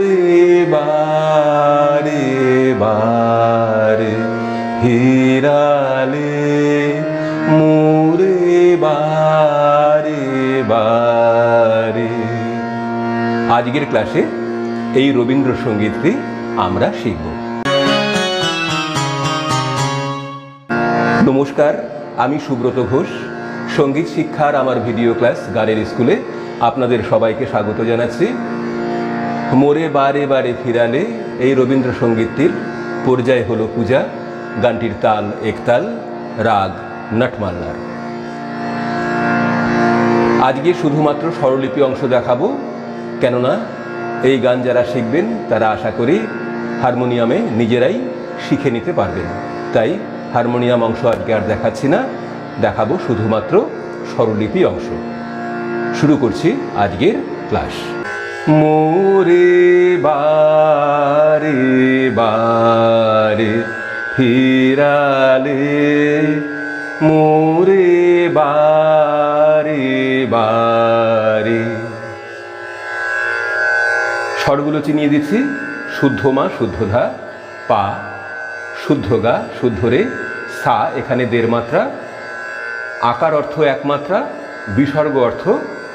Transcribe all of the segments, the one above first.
মোরে বারে বারে হিরালে মোরে বারে বারে। আজকের ক্লাসে এই রবীন্দ্রসঙ্গীতটি আমরা শিখব। নমস্কার, আমি সুব্রত ঘোষ। সংগীত শিক্ষার আমার ভিডিও ক্লাস গানের স্কুলে আপনাদের সবাইকে স্বাগত জানাচ্ছি। মোরে বারে বারে ফিরালে এই রবীন্দ্রসঙ্গীতটির পর্যায় হলো পূজা, গানটির তাল একতাল, রাগ, নটমাল্লার। আজকে শুধুমাত্র স্বরলিপি অংশ দেখাবো, কেননা এই গান যারা শিখবেন তারা আশা করি হারমোনিয়ামে নিজেরাই শিখে নিতে পারবেন। তাই হারমোনিয়াম অংশ আজকে আর দেখাচ্ছি না, দেখাবো শুধুমাত্র স্বরলিপি অংশ। শুরু করছি আজকের ক্লাস। মোরে বারে বারে ফিরালে, মোরে বারে বারে। স্বরগুলো চিনিয়ে দিচ্ছি, শুদ্ধ মা, শুদ্ধ ধা, পা, শুদ্ধ গা, শুদ্ধ রে, সা এখানে দেড় মাত্রা, আকার অর্থ একমাত্রা বিসর্গ অর্থ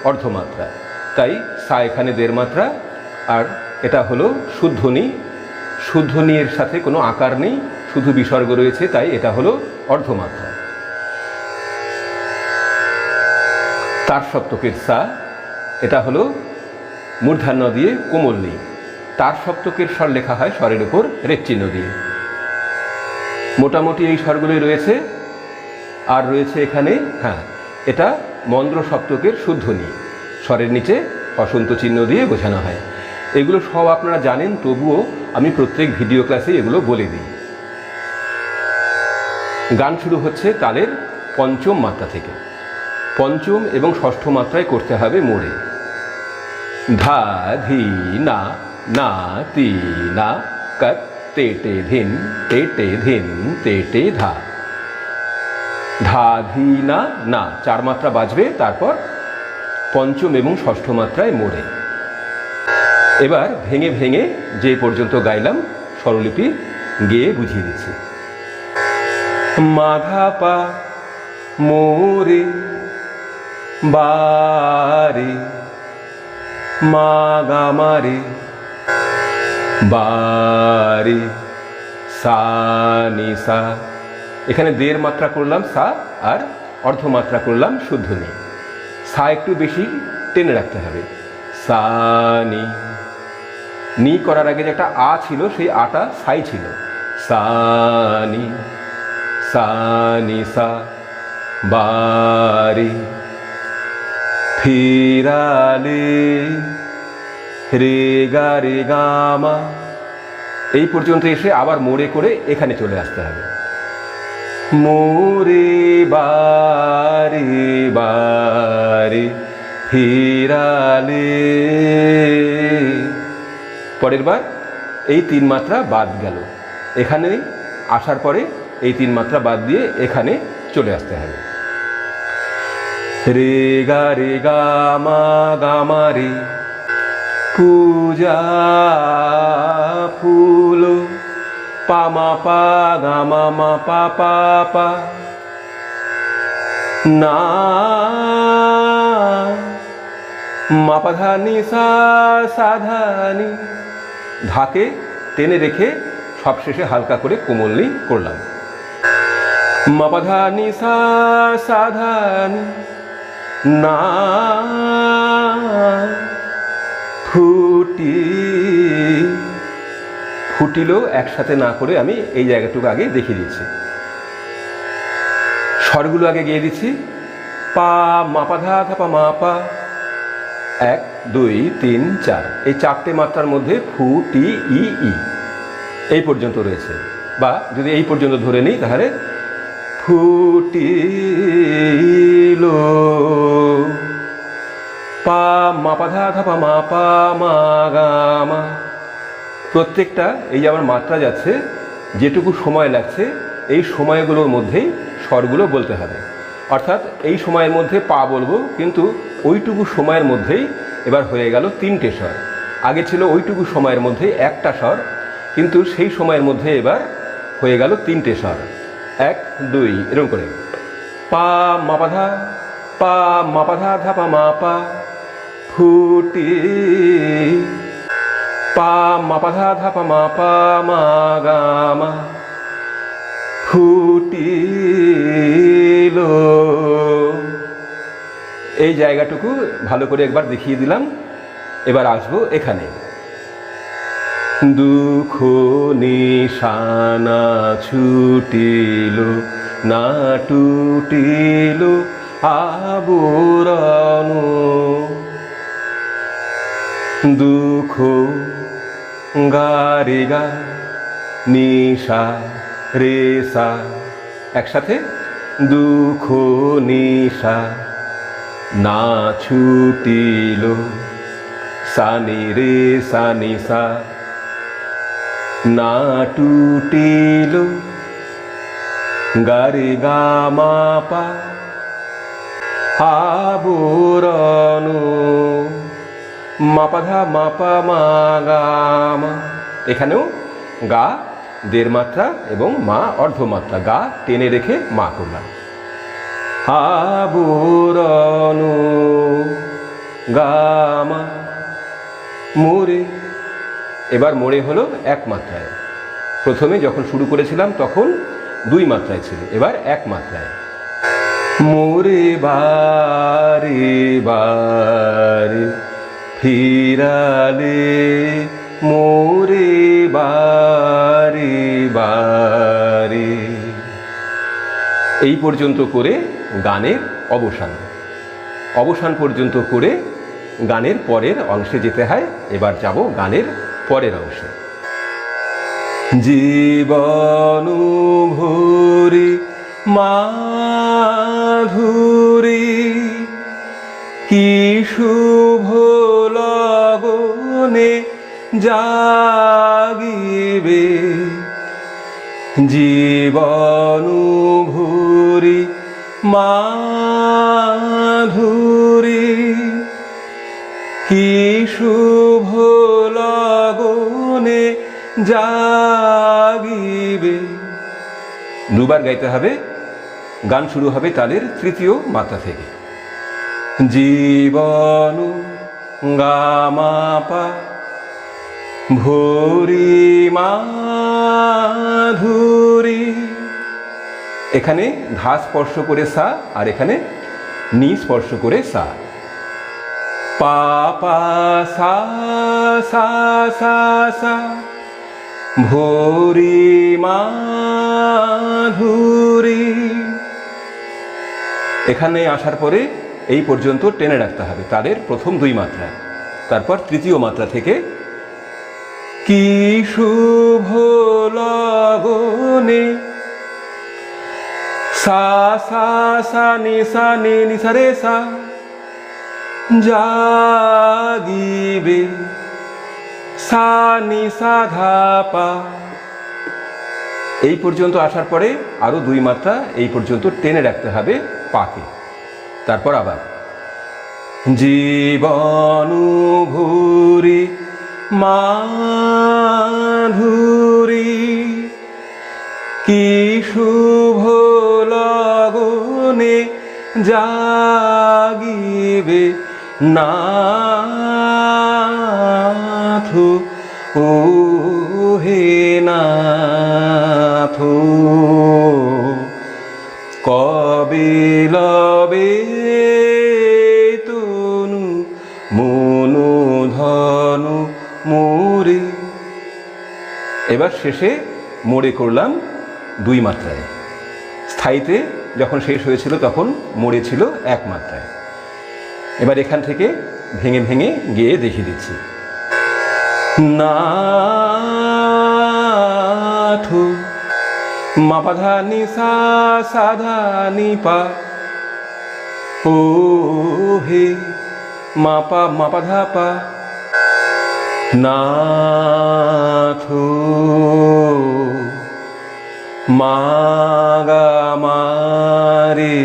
অর্ধমাত্রা। তাই সা এখানে দেড় মাত্রা, আর এটা হলো শুদ্ধনি। শুদ্ধনি এর সাথে কোনো আকার নেই, শুধু বিসর্গ রয়েছে, তাই এটা হলো অর্ধমাত্রা। তার সপ্তকের সা, এটা হলো মূর্ধান্য দিয়ে কোমল নেই তার সপ্তকের স্বর লেখা হয় স্বরের উপর রেটচিহ্ন দিয়ে। মোটামুটি এই স্বরগুলোই রয়েছে। আর রয়েছে এখানে হ্যাঁ এটা মন্দ্র সপ্তকের শুদ্ধনি। স্বরের নিচে অসন্ত চিহ্ন দিয়ে বোঝানো হয়। এগুলো সব আপনারা জানেন, তবুও আমি প্রত্যেক ভিডিও ক্লাসে এগুলো বলে দিই। গান শুরু হচ্ছে তালের পঞ্চম মাত্রা থেকে। পঞ্চম এবং ষষ্ঠ মাত্রায় করতে হবে মোড়ে। ধা, ধি, না না, তি, না কত তে টে ধিন, তে টে ধিন, তে টে ধা। ধা, ধি, না না, চার মাত্রা বাজবে, তারপর পঞ্চম এবং ষষ্ঠ মাত্রায় মোড়ে এবার ভেঙে ভেঙে যে পর্যন্ত গাইলাম, স্বরলিপি গেয়ে বুঝিয়ে দিচ্ছি। মাধা পা মোরে, বারে মাগামারে বারে, সা এখানে দেড় মাত্রা করলাম সা আর অর্ধমাত্রা করলাম শুদ্ধ নি। সা একটু বেশি টেনে রাখতে হবে। সা, নি। নি করার আগে যে একটা আ ছিল, সেই আটা সাই ছিল। সা, নি। সা নি, সা। বারে ফিরালে রে, গা, রে গামা এই পর্যন্ত এসে আবার মোড়ে করে এখানে চলে আসতে হবে। মোরে বারে বারে ফিরালে। পরের বার এই তিন মাত্রা বাদ গেল। এখানে আসার পরে এই তিন মাত্রা বাদ দিয়ে এখানে চলে আসতে হবে। রে গা রে গা, মা, গা রে। পূজা ফুল পা মা পা, গা মা মা, পা পা পা। না। মা পা ধা নি সা সা নি ধাকে টেনে রেখে সবশেষে হালকা করে কোমলনি করলাম। মাপাধানি সা, সাধানি। না। ফুটি ফুটিলেও একসাথে না করে আমি এই জায়গাটুকু আগে দেখিয়ে দিচ্ছি স্বরগুলো আগে গিয়ে দিচ্ছি। পা মাপাধা থাপা মাপা। এক, দুই, তিন, চার। এই চারটে মাত্রার মধ্যে ফু, টি, ই ই। এই পর্যন্ত রয়েছে। বা যদি এই পর্যন্ত ধরে নিই, তাহলে ফুটিল। পা মা পা ধা ধা পা মা পা মা, গা, মা। প্রত্যেকটা, এই যে আমার মাত্রা যাচ্ছে যেটুকু সময় লাগছে, এই সময়গুলোর মধ্যেই স্বরগুলো বলতে হবে। অর্থাৎ এই সময়ের মধ্যে পা বলব, কিন্তু ওইটুকু সময়ের মধ্যেই এবার হয়ে গেল তিনটে স্বর। আগে ছিল ওইটুকু সময়ের মধ্যে একটা স্বর, কিন্তু সেই সময়ের মধ্যে এবার হয়ে গেল তিনটে স্বর। এক, দুই, এরকম করে। পা মাপাধা পা মাপাধা ধাপা মাপা ফুটি ফুটিল এই জায়গাটুকু ভালো করে একবার দেখিয়ে দিলাম। এবার আসব এখানে। দুঃখ নিশানা ছুটিল, না টুটিল আবরণ। দুঃখ গারে গা, নিশা, রেসা, একসাথে? দুঃখ, নিশা, না ছুটিল, সানি রে, সানি সা, না টুটিল গারে গা মা পা আবরণ মাপাধা মাপা মা গা মা। এখানেও গা, দেড় মাত্রা এবং মা অর্ধমাত্রা। গা টেনে রেখে মা করলাম। আবরণ গামা মোরে এবার মোড়ে হলো এক মাত্রায়। প্রথমে যখন শুরু করেছিলাম তখন দুই মাত্রায় ছিল, এবার এক মাত্রায়। মোরে বারে বারে ফিরালে মোরে বারে বারে। এই পর্যন্ত করে গানের অবসান। অবসান পর্যন্ত করে গানের পরের অংশে যেতে হয়, এবার যাব গানের পরের অংশে। জীবন ভরি, মাধুরী, কি জাগিবে। জীবন ভুরি মাধুরী, কি শুভ লগনে জাগিবে। দুবার গাইতে হবে। গান শুরু হবে তাদের তৃতীয় মাত্রা থেকে। জীবন গামাপা ভোরি মাধুরী। এখানে ধা স্পর্শ করে সা আর এখানে নি স্পর্শ করে সা। পা পা, সা সা সা সা। ভোরি মাধুরী। এখানে আসার পরে এই পর্যন্ত টেনে রাখতে হবে, তাদের প্রথম দুই মাত্রা তারপর তৃতীয় মাত্রা থেকে কি শুভ লগনে? সা সা সা, নি সা, নি নি, সা, রে, সা। জাগিবে। সা, নি, সা ধা পা। এই পর্যন্ত আসার পরে আরও দুই মাত্রা এই পর্যন্ত টেনে রাখতে হবে পাকে। তারপর আবার। জীবন ভুরি মাধুরী কি শুভ লগনে জাগিবে নাথ ও হে কবে লবে এবার শেষে মোড়ে করলাম দুই মাত্রায়। স্থায়ীতে যখন শেষ হয়েছিল তখন মোড়ে ছিল এক মাত্রায়। এবার এখান থেকে ভেঙে ভেঙে গিয়ে দেখিয়ে দিচ্ছি। নাথ মাপাধা নিসা সাধা নিপা ও হে মাপা মাপাধা পা। নাথ মাগা মারে,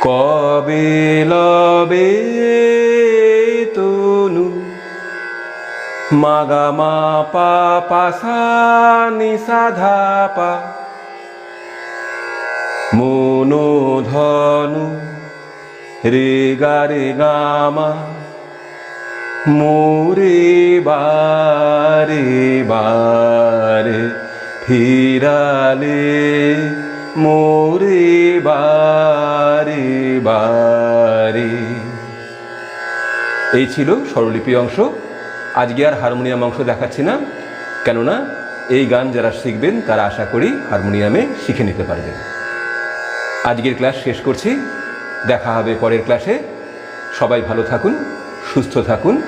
কবে লবে তনু? মাগা মা পা পা সা নি সা ধা পা। মনো ধনু, রে গা রে গা মা। মোরে বারে বারে ফিরালে, মোরে বারে বারে। এই ছিল স্বরলিপি অংশ। আজকে আর হারমোনিয়াম অংশ দেখাচ্ছি না, কেননা এই গান যারা শিখবেন, তারা আশা করি হারমোনিয়ামে শিখে নিতে পারবেন। আজকের ক্লাস শেষ করছি। দেখা হবে পরের ক্লাসে। সবাই ভালো থাকুন, সুস্থ থাকুন।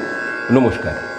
নমস্কার।